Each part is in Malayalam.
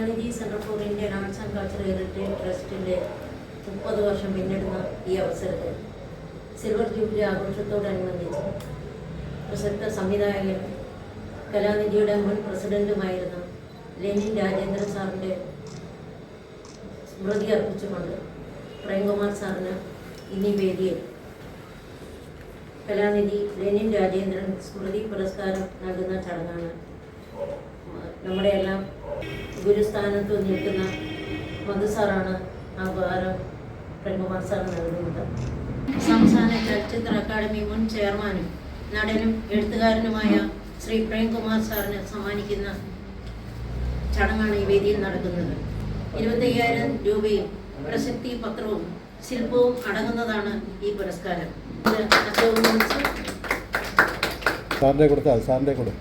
Kalanidhi centre for Indian arts and cultural heritage ട്രസ്റ്റിന്റെ മുപ്പത് വർഷം പിന്നിടുന്ന ഈ അവസരത്തിൽ സിൽവർ ജൂബിലി ആഘോഷത്തോടനുബന്ധിച്ച് പ്രസക്ത സംവിധായകൻ കലാനിധിയുടെ മുൻ പ്രസിഡന്റുമായിരുന്ന ലെനിൻ രാജേന്ദ്രൻ സാറിന്റെ സ്മൃതി അർപ്പിച്ചുകൊണ്ട് പ്രേംകുമാർ സാറിന് ഇന്നീ വേദിയിൽ കലാനിധി ലെനിൻ രാജേന്ദ്രൻ സ്മൃതി പുരസ്കാരം നൽകുന്ന ചടങ്ങാണ് നമ്മുടെ എല്ലാം ഗുരുസ്ഥാനത്ത് നിൽക്കുന്ന മധു സാറാണ് ആ ഉപകാരം പ്രേമകുമാർ സാർ നൽകുന്നത്. സംസ്ഥാന ചലച്ചിത്ര അക്കാദമി മുൻ ചെയർമാനും നടനും എഴുത്തുകാരനുമായ ശ്രീ പ്രേംകുമാർ സാറിന് സമ്മാനിക്കുന്ന ചടങ്ങാണ് ഈ വേദിയിൽ നടക്കുന്നത്. ഇരുപത്തയ്യായിരം രൂപയും പ്രസക്തി പത്രവും ശില്പവും അടങ്ങുന്നതാണ് ഈ പുരസ്കാരം. സാറിന്റെ കൊടുത്താൽ സാറിന്റെ കൊടു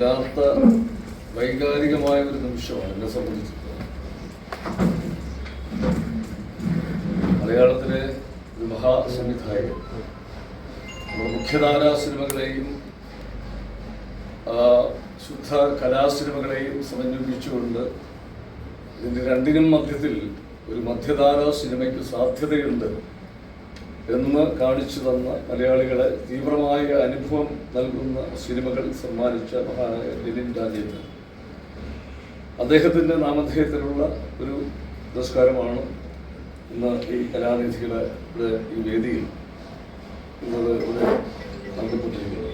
വല്ലാത്ത വൈകാരികമായ ഒരു നിമിഷമാണ് എന്നെ സംബന്ധിച്ചിടത്തോളം. മലയാളത്തിലെ ഒരു മഹാസംവിധായകൻ നമ്മുടെ മുഖ്യധാരാ സിനിമകളെയും ശുദ്ധ കലാസിനിമകളെയും സമന്വയിപ്പിച്ചുകൊണ്ട് ഇതിന്റെ രണ്ടിനും മധ്യത്തിൽ ഒരു മധ്യധാരാ സിനിമയ്ക്ക് സാധ്യതയുണ്ട്. എന്ന് കാണിച്ചു തന്ന മലയാളികളെ തീവ്രമായ അനുഭവം നൽകുന്ന സിനിമകൾ സമ്മാനിച്ച മഹാനായ ലെനിൻ രാജേന്ദ്രൻ അദ്ദേഹത്തിന്റെ നാമധേയത്തിലുള്ള ഒരു പുരസ്കാരമാണ് ഇന്ന് ഈ കലാനിധികളെ ഇവിടെ ഈ വേദിയിൽ ഇവിടെ നൽകപ്പെട്ടിരിക്കുന്നത്.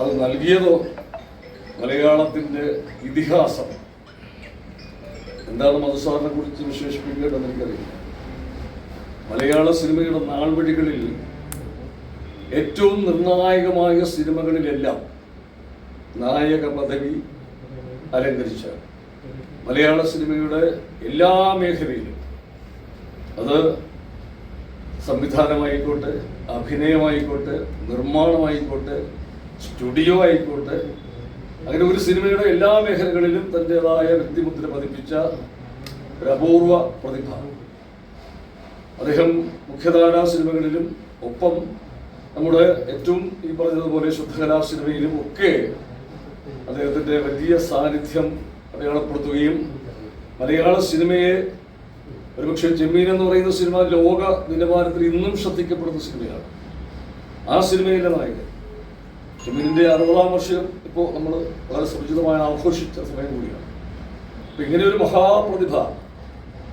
അത് നൽകിയതോ മലയാളത്തിന്റെ ഇതിഹാസം? എന്താണ് മധുസാറിനെ കുറിച്ച് വിശേഷിപ്പിക്കേണ്ടതെന്ന് എനിക്കറിയില്ല. മലയാള സിനിമയുടെ നാൾവഴികളിൽ ഏറ്റവും നിർണായകമായ സിനിമകളിലെല്ലാം നായക പദവി അലങ്കരിച്ച മലയാള സിനിമയുടെ എല്ലാ മേഖലയിലും അത് സംവിധാനമായിക്കോട്ടെ അഭിനയമായിക്കോട്ടെ നിർമ്മാണമായിക്കോട്ടെ സ്റ്റുഡിയോ ആയിക്കോട്ടെ അങ്ങനെ ഒരു സിനിമയുടെ എല്ലാ മേഖലകളിലും തന്റെതായ വ്യക്തിമുദ്ര പതിപ്പിച്ച ഒരു അപൂർവ പ്രതിഭ. അദ്ദേഹം മുഖ്യധാരാ സിനിമകളിലും ഒപ്പം നമ്മുടെ ഏറ്റവും ഈ പറഞ്ഞതുപോലെ ശുദ്ധകലാ സിനിമയിലും ഒക്കെ അദ്ദേഹത്തിന്റെ വലിയ സാന്നിധ്യം അടയാളപ്പെടുത്തുകയും മലയാള സിനിമയെ ഒരുപക്ഷെ ചെമ്മീൻ എന്ന് പറയുന്ന സിനിമ ലോക നിലവാരത്തിൽ ഇന്നും ശ്രദ്ധിക്കപ്പെടുന്ന സിനിമയാണ്. ആ സിനിമയിലെ നായകൻ. ചെമ്മീനിന്റെ അറുപതാം വർഷം ഇപ്പോൾ നമ്മൾ വളരെ സുരക്ഷിതമായി ആഘോഷിച്ച സമയം കൂടിയാണ്. ഇങ്ങനെ ഒരു മഹാപ്രതിഭ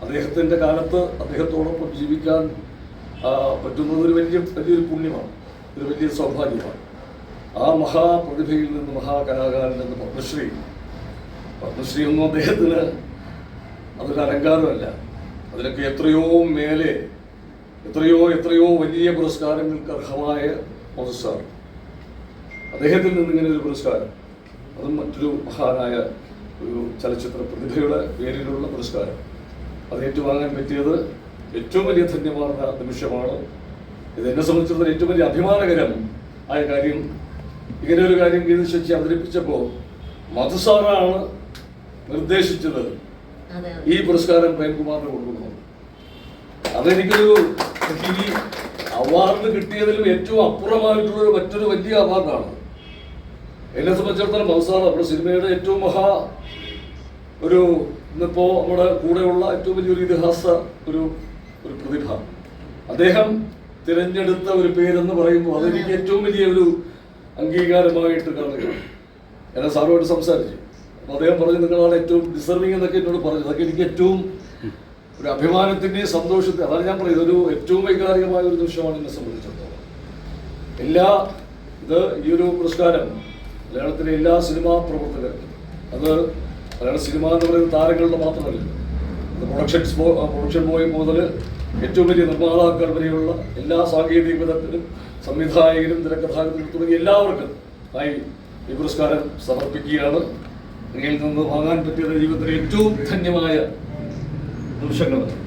അദ്ദേഹത്തിന്റെ കാലത്ത് അദ്ദേഹത്തോടൊപ്പം ജീവിക്കാൻ പറ്റുന്നത് ഒരു വലിയ വലിയൊരു പുണ്യമാണ്. ഒരു വലിയ സൗഭാഗ്യമാണ്. ആ മഹാപ്രതിഭയിൽ നിന്ന് മഹാകലാകാരൻ നിന്ന് പത്മശ്രീ പത്മശ്രീ ഒന്നും അദ്ദേഹത്തിന് അതൊരു അലങ്കാരമല്ല. അതിനൊക്കെ എത്രയോ മേലെ എത്രയോ എത്രയോ വലിയ പുരസ്കാരങ്ങൾക്ക് അർഹമായ മധുസാർ അദ്ദേഹത്തിൽ നിന്ന് ഇങ്ങനെ ഒരു പുരസ്കാരം അതും മറ്റൊരു മഹാനായ ഒരു ചലച്ചിത്ര പ്രതിഭയുടെ പേരിലുള്ള പുരസ്കാരം. അത് ഏറ്റുവാങ്ങാൻ പറ്റിയത് ഏറ്റവും വലിയ ധന്യമാർന്ന നിമിഷമാണ്. ഇത് എന്നെ സംബന്ധിച്ചിടത്തോളം ഏറ്റവും വലിയ അഭിമാനകരം ആയ കാര്യം. ഇങ്ങനെ ഒരു കാര്യം ഗീത ശശി അവതരിപ്പിച്ചപ്പോൾ മധുസാറാണ് നിർദ്ദേശിച്ചത്. ഈ പുരസ്കാരം പ്രേംകുമാറിന് കൊടുക്കുന്നു. അതെനിക്കൊരു ഈ അവാർഡ് കിട്ടിയതിലും ഏറ്റവും അപ്പുറമായിട്ടുള്ള മറ്റൊരു വലിയ അവാർഡാണ്. എന്നെ സംബന്ധിച്ചിടത്തോളം മധുസാർ നമ്മുടെ സിനിമയുടെ ഏറ്റവും മഹാ ഒരു ഇന്നിപ്പോ നമ്മുടെ കൂടെയുള്ള ഏറ്റവും വലിയൊരു ഇതിഹാസ ഒരു ഒരു പ്രതിഭ. അദ്ദേഹം തിരഞ്ഞെടുത്ത ഒരു പേരെന്ന് പറയുമ്പോൾ അതെനിക്ക് ഏറ്റവും വലിയ ഒരു അംഗീകാരമായിട്ട് കാണുകയാണ് ഞാൻ സാറുമായിട്ട് സംസാരിച്ചു. അപ്പോൾ അദ്ദേഹം പറഞ്ഞു നിങ്ങളാണ് ഏറ്റവും ഡിസർവിങ് എന്നൊക്കെ എന്നോട് പറഞ്ഞു. അതൊക്കെ എനിക്ക് ഏറ്റവും ഒരു അഭിമാനത്തിന്റെയും സന്തോഷത്തെ അതാണ് ഞാൻ പറയുന്നത്. ഒരു ഏറ്റവും വൈകാരികമായ ഒരു നിമിഷമാണ് എന്നെ സംബന്ധിച്ചിടത്തോളം. എല്ലാ ഇത് ഈ ഒരു പുരസ്കാരം മലയാളത്തിലെ എല്ലാ സിനിമാ പ്രവർത്തകർക്കും അത് മലയാള സിനിമ എന്ന് പറയുന്നത് താരങ്ങളുടെ മാത്രമല്ല. പ്രൊഡക്ഷൻ പ്രൊഡക്ഷൻ ബോയ് മുതൽ ഏറ്റവും വലിയ നിർമ്മാതാക്കൾ വരെയുള്ള എല്ലാ സാങ്കേതിക വിധത്തിലും സംവിധായകരും തിരക്കഥാകൃത്തിനും തുടങ്ങിയ എല്ലാവർക്കും ആയി ഈ പുരസ്കാരം സമർപ്പിക്കുകയാണ്. നിങ്ങളിൽ നിന്ന് വാങ്ങാൻ പറ്റിയത് ജീവിതത്തിലെ ഏറ്റവും ധന്യമായ നിമിഷങ്ങളാണ്